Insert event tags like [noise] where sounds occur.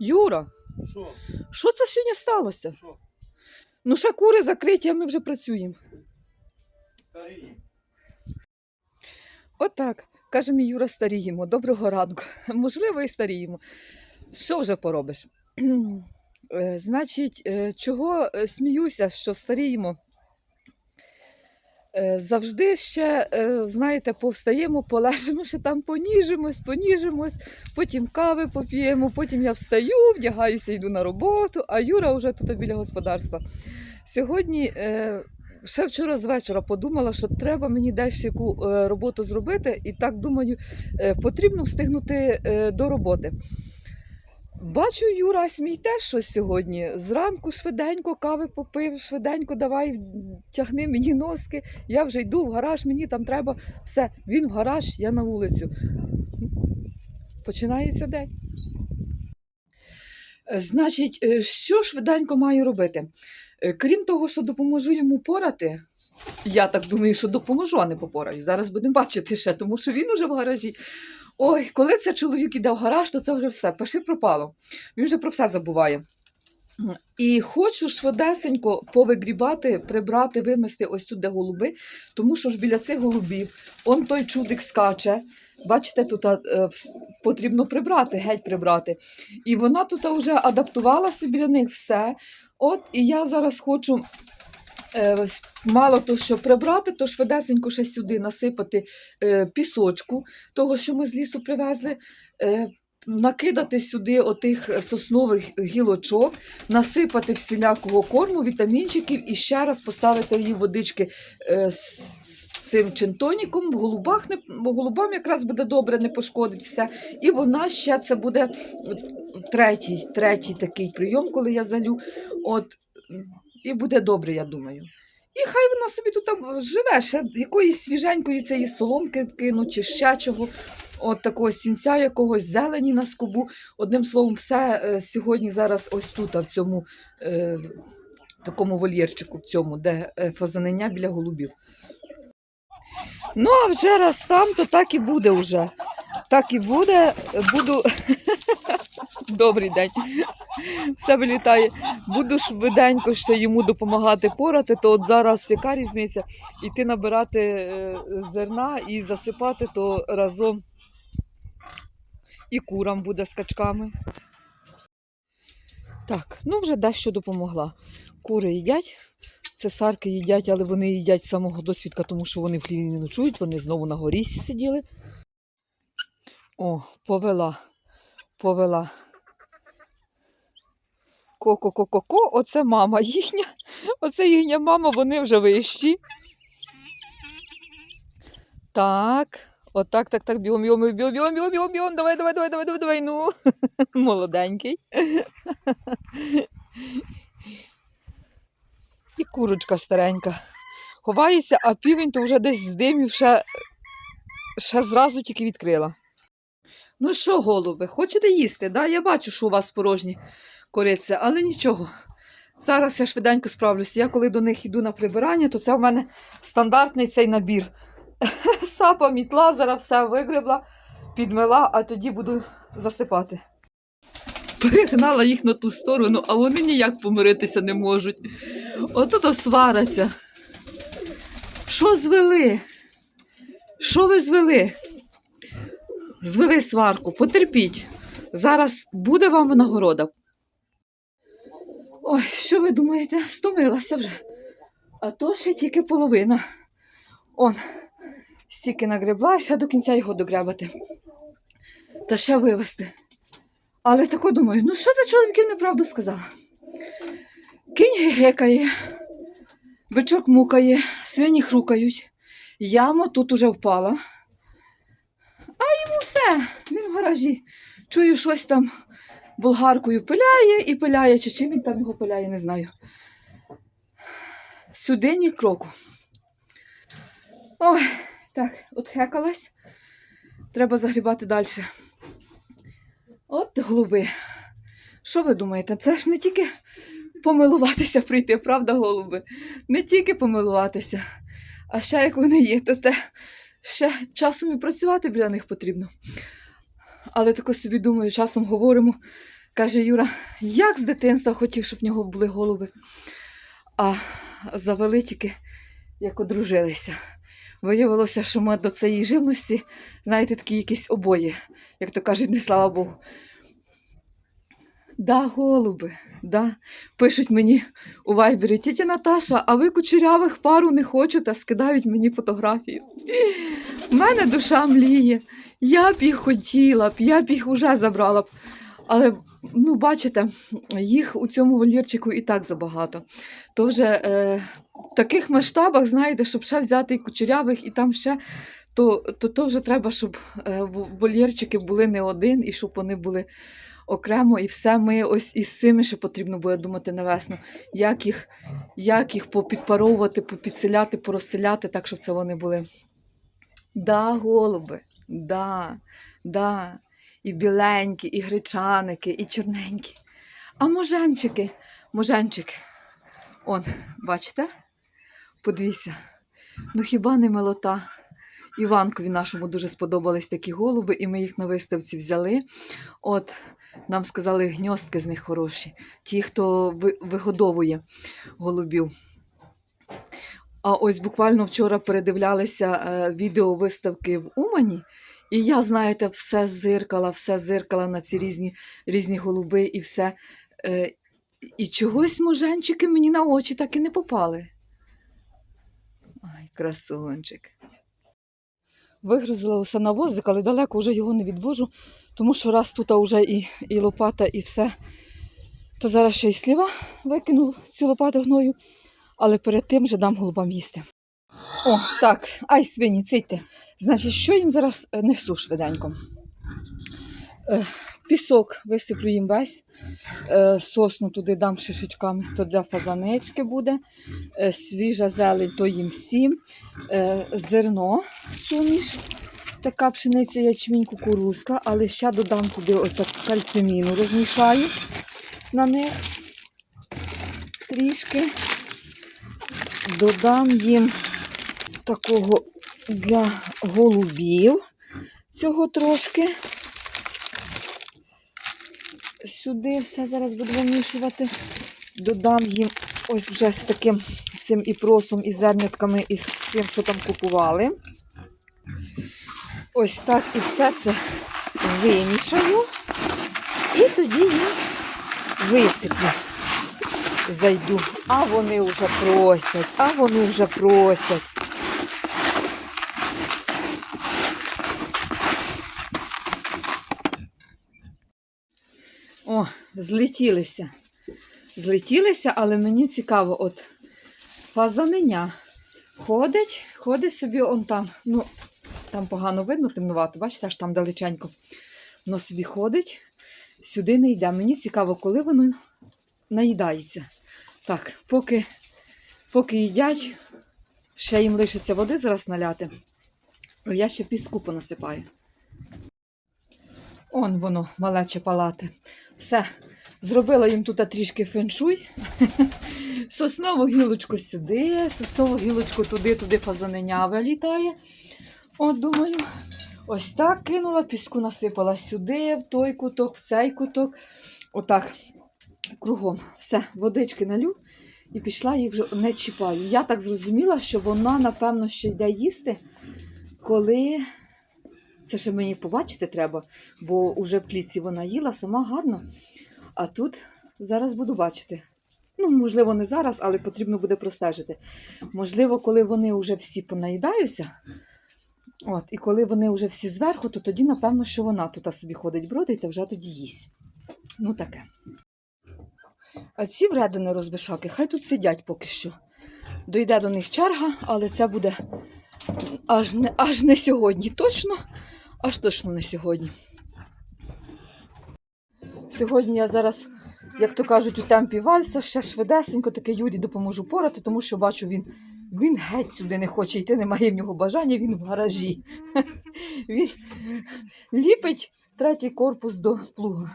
Юра, Що? що це сьогодні сталося? Що? Ну, ще кури закриті, а ми вже працюємо. Старі. Отак, каже мій Юра, старіємо. Доброго ранку. [laughs] Можливо, і старіємо. Що вже поробиш? [clears throat] Е, Значить, е, чого е, сміюся, що старіємо? Е, Завжди ще, е, знаєте, повстаємо, полежимо, ще там поніжимось, поніжимось, потім кави поп'ємо, потім я встаю, вдягаюся, йду на роботу, а Юра вже тут біля господарства. Сьогодні, е, ще вчора з вечора подумала, що треба мені десь яку роботу зробити, і так думаю, потрібно встигнути до роботи. Бачу, Юра, мій теж щось сьогодні. Зранку швиденько кави попив, швиденько давай тягни мені носки. Я вже йду в гараж, мені там треба все. Він в гараж, я на вулицю. Починається день. Е, Значить, е, що швиденько маю робити? Е, Крім того, що допоможу йому порати, я так думаю, що допоможу, а не попораю. Зараз будемо бачити ще, тому що він уже в гаражі. Ой, коли це чоловік іде в гараж, то це вже все, пиши пропало. Він вже про все забуває. І хочу швидесенько повигрібати, прибрати, вимести ось тут, де голуби, тому що ж біля цих голубів он той чудик скаче. Бачите, тут е, потрібно прибрати, геть прибрати. І вона тут вже адаптувалася біля них все. От, і я зараз хочу мало то, що прибрати, то швидесенько ще сюди насипати е, пісочку, того, що ми з лісу привезли. Е, Накидати сюди отих соснових гілочок, насипати всілякого корму, вітамінчиків і ще раз поставити її водички е, з цим чинтоніком. В голубах не голубам якраз буде добре, не пошкодить все. І вона ще це буде третій, третій такий прийом, коли я залю. От, і буде добре, я думаю. І хай вона собі тут живе, ще якоїсь свіженької цієї соломки кину, чи ще чого. От такого сінця якогось зелені на скобу. Одним словом, все е, сьогодні зараз ось тут, а в цьому е, такому вольєрчику, в цьому, де е, фазанення біля голубів. Ну, а вже раз там, то так і буде вже. Так і буде. Буду. [laughs] Добрий день. Все вилітає. Буду швиденько ще йому допомагати порати, то от зараз яка різниця? Іти набирати е, зерна і засипати то разом. І курам буде з качками. Так, ну вже дещо допомогла. Кури їдять, цесарки їдять, але вони їдять з самого досвідка, тому що вони в хліві не ночують, вони знову на горісі сиділи. О, повела, повела. Ко-ко-ко-ко-ко, оце мама їхня. Оце їхня мама, вони вже вищі. Так, отак, так, так, бігом, бігом, бігом, бігом, бігом, бігом, бігом, давай, давай, давай, давай, давай, давай, ну. [laughs] Молоденький. І курочка старенька. Ховається, а півень то вже десь з димів ще, ще зразу тільки відкрила. Ну що, голуби, хочете їсти? Да? Я бачу, що у вас порожні кориця, але нічого. Зараз я швиденько справлюся. Я коли до них йду на прибирання, то це в мене стандартний цей набір. [laughs] Сапа, мітла, зараз все вигребла, підмила, а тоді буду засипати. Перегнала їх на ту сторону, а вони ніяк помиритися не можуть. Ото свараться. Що звели? Що ви звели? Звели сварку, потерпіть. Зараз буде вам нагорода. Ой, що ви думаєте? Стомилася вже. А то ще тільки половина. Он, стільки нагребла, ще до кінця його догребати. Та ще вивезти. Але тако думаю, ну що за чоловіків неправду сказала? Кінь гекає, бичок мукає, свині хрукають, яма тут уже впала. А йому все, він в гаражі. Чую, щось там болгаркою пиляє і пиляє, чи чим він там його пиляє, не знаю. Сюди ні кроку. Ой, так, от хекалась. Треба загрібати далі. От голуби. Що ви думаєте? Це ж не тільки помилуватися прийти, правда, голуби? Не тільки помилуватися, а ще як вони є, то те ще часом і працювати біля них потрібно. Але тако собі думаю, часом говоримо, Каже Юра, як з дитинства хотів, щоб в нього були голуби. А завели тільки, як одружилися. Виявилося, що ми до цієї живності, знаєте, такі якісь обої, як то кажуть, не слава Богу. Да, голуби, да. Пишуть мені у вайбері, тітя Наташа, а ви кучерявих пару не хочете, скидають мені фотографію. У мене душа мліє. Я б їх хотіла б, я б їх уже забрала б. Але, ну, бачите, їх у цьому вольєрчику і так забагато. То вже е, в таких масштабах, знаєте, щоб ще взяти і кучерявих, і там ще, то, то, то вже треба, щоб е, вольєрчики були не один, і щоб вони були окремо. І все ми ось із цими ще потрібно буде думати на весну, як їх, як їх попідпаровувати, попідселяти, порозселяти, так, щоб це вони були. Да, голуби, да, да. І біленькі, і гречаники, і чорненькі. А моженчики, моженчики. Он, бачите? Подивіться. Ну хіба не милота? Іванкові нашому дуже сподобались такі голуби, і ми їх на виставці взяли. От нам сказали, гньостки з них хороші, ті, хто вигодовує голубів. А ось буквально вчора передивлялися е, відео виставки в Умані, і я, знаєте, все зиркала, все зиркала на ці різні, різні голуби і все. Е, і чогось моженчики мені на очі так і не попали. Ай, красунчик. Вигрузила усе на возик, але далеко вже його не відвожу, тому що раз тут вже і, і лопата, і все, то зараз ще й сліва викинув цю лопату гною, але перед тим вже дам голубам їсти. О, так, ай, свині, цейте. Значить, що їм зараз е, несу швиденько? Пісок висиплю їм весь, е, сосну туди дам шишечками, то для фазанички буде, е, свіжа зелень, то їм всім, е, зерно суміш, така пшениця, ячмінь, кукурузка, але ще додам туди ось кальциміну, розмішаю на них. Трішки. Додам їм такого для голубів цього трошки. Сюди все зараз буду вимішувати. Додам їм ось вже з таким цим і просом, і зернятками, і з всім, що там купували. Ось так і все це вимішаю. І тоді їм висиплю. Зайду. А вони вже просять, а вони вже просять. О, злетілися. Злетілися, але мені цікаво, от фазаненя ходить, ходить собі он там. Ну, там погано видно, темнувато, бачите, аж там далеченько. Воно собі ходить, сюди не йде. Мені цікаво, коли воно наїдається. Так, поки, поки їдять, ще їм лишиться води зараз наляти. Я ще піску понасипаю. Он воно, малече палати. Все, зробила їм тут трішки феншуй. [laughs] Соснову гілочку сюди, соснову гілочку туди, туди фазаненя вилітає. От думаю, ось так кинула, піску насипала сюди, в той куток, в цей куток. Отак, кругом. Все, водички налю і пішла їх вже не чіпаю. Я так зрозуміла, що вона, напевно, ще йде їсти, коли. Це ще мені побачити треба, бо уже в клітці вона їла сама гарно. А тут зараз буду бачити. Ну, можливо, не зараз, але потрібно буде простежити. Можливо, коли вони вже всі понаїдаються, от, і коли вони вже всі зверху, то тоді, напевно, що вона тут собі ходить бродить та вже тоді їсть. Ну таке. А ці вредини розбишаки, хай тут сидять поки що. Дойде до них черга, але це буде аж не, аж не сьогодні. Точно, аж точно не сьогодні. Сьогодні я зараз, як то кажуть, у темпі вальса, ще швидесенько таке Юрі допоможу порати, тому що бачу, він, він геть сюди не хоче йти, немає в нього бажання, він в гаражі. [laughs] Він ліпить третій корпус до плуга.